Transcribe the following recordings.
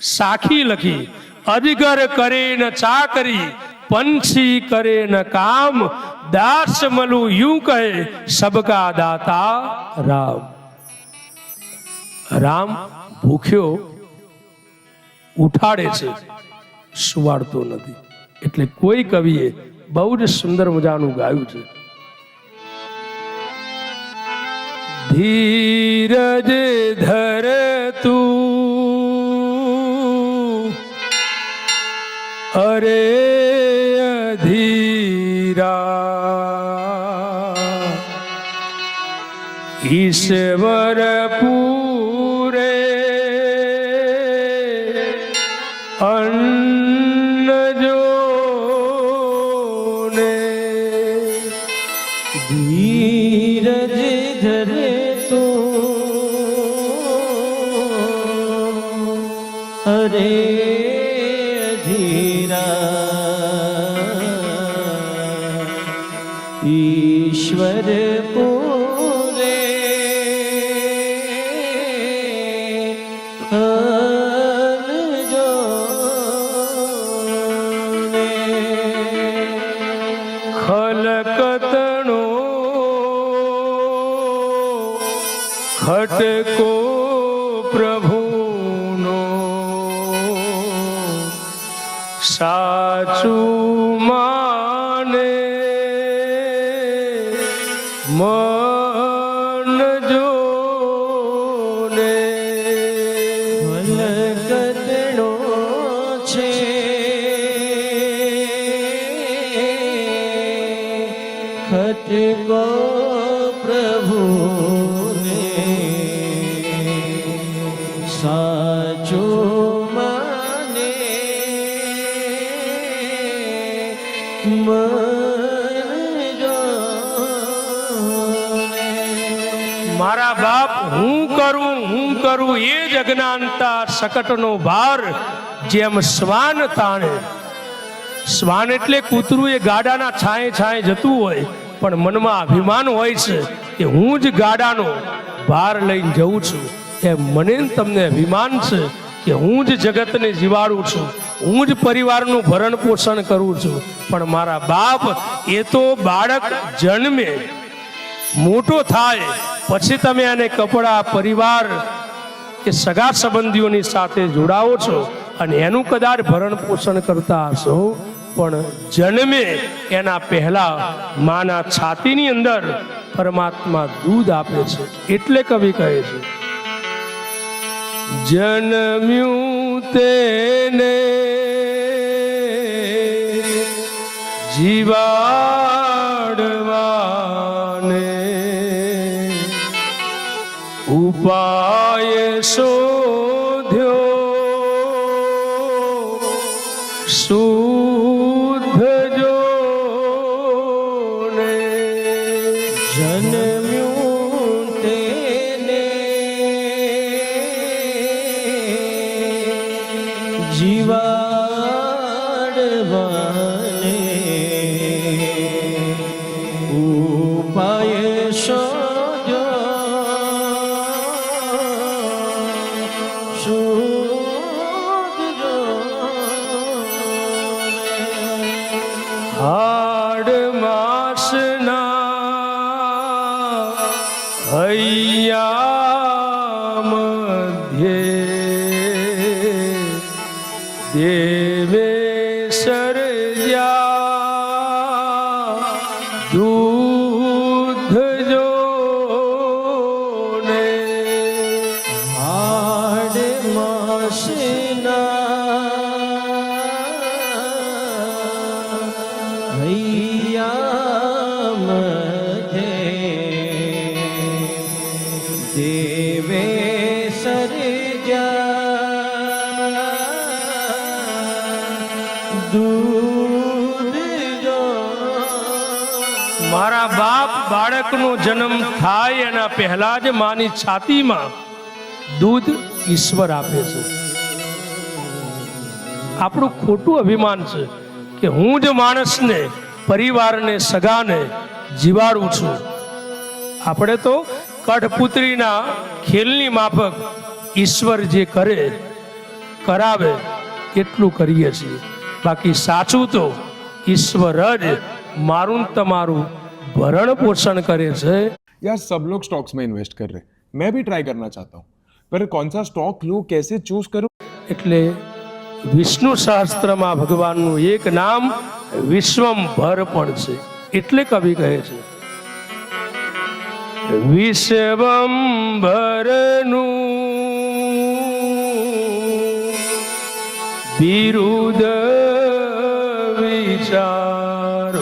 સાખી લખી, અજગર કરે ન ચાકરી, પંછી કરે ન કામ, દાસ મલુ યુ કહે, સબકા દાતા રામ. રામ ભૂખ્યો, ઉઠાડે છે સુવાડતો નથી. એટલે કોઈ કવિએ બહુ જ સુંદર મજાનું ગાયું છે. ધીરજ ધર તું અરે અધીરા ઈશ્વર પૂરે અન્ન જો ને ધીરજ ધરે ઈશ્વર પૂરે હરજો ને. ખલકતણો ખટકો પ્રભુનો મન જોને વલકતણો છે. ખટકો પ્રભુને. સાચું માને. મન મારા બાપ હું કરું હું કરું એ જ અજ્ઞાનતા સકટનો ભાર જેમ શ્વાન તાણે. શ્વાન એટલે કૂતરું એ ગાડાના છાંય છાંય જતું હોય, પણ મનમાં અભિમાન હોય છે કે હું જ ગાડાનો ભાર લઈને જઉં છું. એમ મને તમને અભિમાન છે કે હું જ જગતને જીવાડું છું. હું જ પરિવારનું ભરણ પોષણ કરું છું. પણ મારા બાપ, એ તો બાળક જન્મે મોટો થાય. પછી તમે આને કપડા, પરિવાર કે સગા સંબંધીઓની સાથે જોડાવો છો અને એનું કદાચ ભરણ પોષણ કરતા હશો, પણ જન્મે એના પહેલા માના છાતીની અંદર પરમાત્મા દૂધ આપે છે. એટલે કવિ કહે છે, જન્મ્યું તેને જીવાડવાને ઉપાય શોધ્યો. શુદ્ધ દૂધ જોને હાડ માસના હૈયા મારા બાપ બાળકનો જન્મ થાય એના પહેલા જ માની છાતીમાં દૂધ ઈશ્વર આપે છે. આપણું ખોટું અભિમાન છે કે હું જ માણસને, પરિવારને, સગાને જીવાડું છું. આપણે તો કઠપુત્રીના ખેલની માફક ઈશ્વર જે કરે, કરાવે એટલું કરીએ છીએ. બાકી સાચું તો ઈશ્વર જ મારું તમારું ભરણ પોષણ કરે છે यार सब लोग स्टॉक्स में इन्वेस्ट कर रहे हैं मैं भी ट्राई करना चाहता हूँ पर कौन सा स्टॉक लूँ कैसे चूज करूँ એટલે વિષ્ણુ સહસ્ત્રમાં ભગવાનનું એક નામ વિશ્વંભર પણ છે એટલે કવિ કહે છે વિશ્વંભરનું બિરુદ વિચારો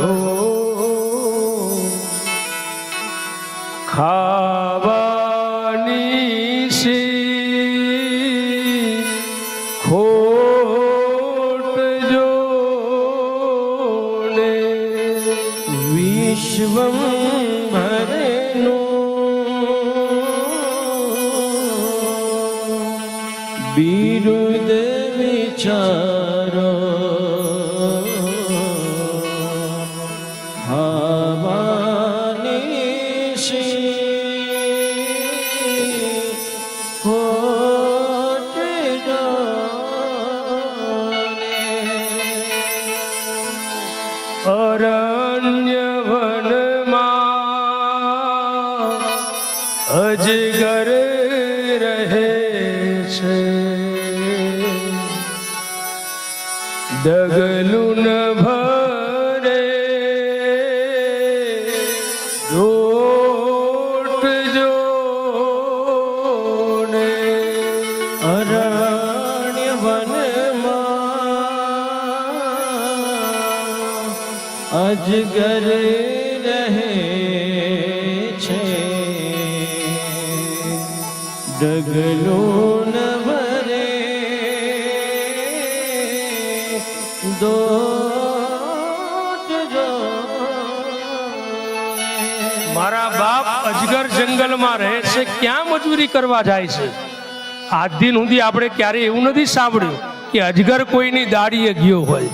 ખાવાની સી ખોટ જો ને વિશ્વમ બિરુદ અજગર રહે છે. ડગલું ન ભરે જોટ જો ને અરણ્ય વનમાં અજગર રહે છે. ડગલું ન દોટ મારા બાપ અજગર જંગલમાં રહે છે, ક્યાં મજૂરી કરવા જાય છે? આજ દિન સુધી આપણે ક્યારેય એવું નથી સાંભળ્યું કે અજગર કોઈની દાડીએ ગયો હોય.